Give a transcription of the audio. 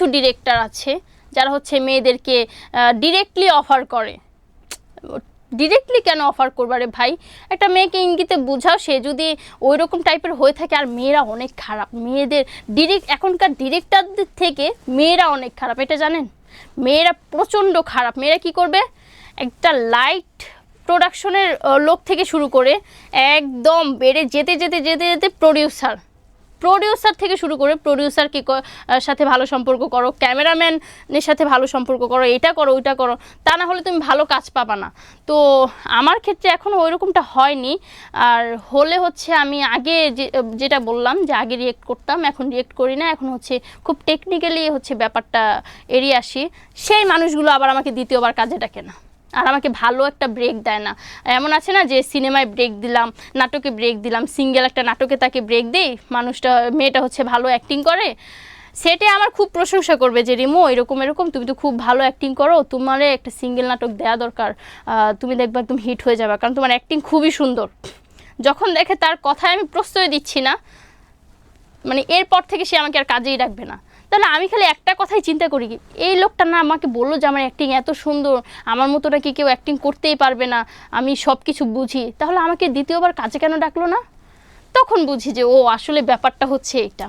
অপদার্থ ডিরেক্টর আছে, যারা হচ্ছে মেয়েদেরকে ডিরেক্টলি অফার করে। ডিরেক্টলি কেন অফার করবা? রে ভাই, একটা মেয়েকে ইঙ্গিতে বোঝাও, সে যদি ওই রকম টাইপের হয়ে থাকে, আর মেয়েরা অনেক খারাপ। মেয়েদের ডিরেক্ট এখনকার ডিরেক্টরদের থেকে মেয়েরা অনেক খারাপ, এটা জানেন? মেয়েরা প্রচণ্ড খারাপ। মেয়েরা কি করবে? একটা লাইট প্রোডাকশনের লোক থেকে শুরু করে একদম বেড়ে যেতে যেতে যেতে যেতে প্রডিউসার প্রডিউসার থেকে শুরু করে প্রডিউসারকে সাথে ভালো সম্পর্ক করো ক্যামেরাম্যানের সাথে ভালো সম্পর্ক করো, এটা করো, ওইটা করো, তা না হলে তুমি ভালো কাজ পাবা না। তো আমার ক্ষেত্রে এখনও ওই রকমটা হয়নি। আর হলে হচ্ছে আমি আগে যেটা বললাম যে আগে রিয়েক্ট করতাম, এখন রিয়েক্ট করি না, এখন হচ্ছে খুব টেকনিক্যালি হচ্ছে ব্যাপারটা এড়িয়ে আসি। সেই মানুষগুলো আবার আমাকে দ্বিতীয়বার কাজে ডাকে না। আর আমাকে ভালো একটা ব্রেক দেয় না। এমন আছে না যে সিনেমায় ব্রেক দিলাম, নাটকে ব্রেক দিলাম সিঙ্গেল একটা নাটকে তাকে ব্রেক দেই, মানুষটা, মেয়েটা হচ্ছে ভালো অ্যাক্টিং করে, সেটা আমার খুব প্রশংসা করবে যে, রিমো, এরকম এরকম, তুমি তো খুব ভালো অ্যাক্টিং করো, তোমারে একটা সিঙ্গেল নাটক দেওয়া দরকার তুমি দেখবে একদম হিট হয়ে যাবে, কারণ তোমার অ্যাক্টিং খুবই সুন্দর। যখন দেখে তার কথায় আমি প্রশ্রয় দিচ্ছি না মানে এরপর থেকে সে আমাকে আর কাজেই রাখবে না। তাহলে আমি খালি একটা কথাই চিন্তা করি কি, এই লোকটা না আমাকে বলল যে আমার অ্যাক্টিং এত সুন্দর, আমার মতো নাকি কেউ অ্যাক্টিং করতেই পারবে না, আমি সব কিছু বুঝি। তাহলে আমাকে দ্বিতীয়বার কাজে কেন ডাকলো না? তখন বুঝি যে ও আসলে ব্যাপারটা হচ্ছে এটা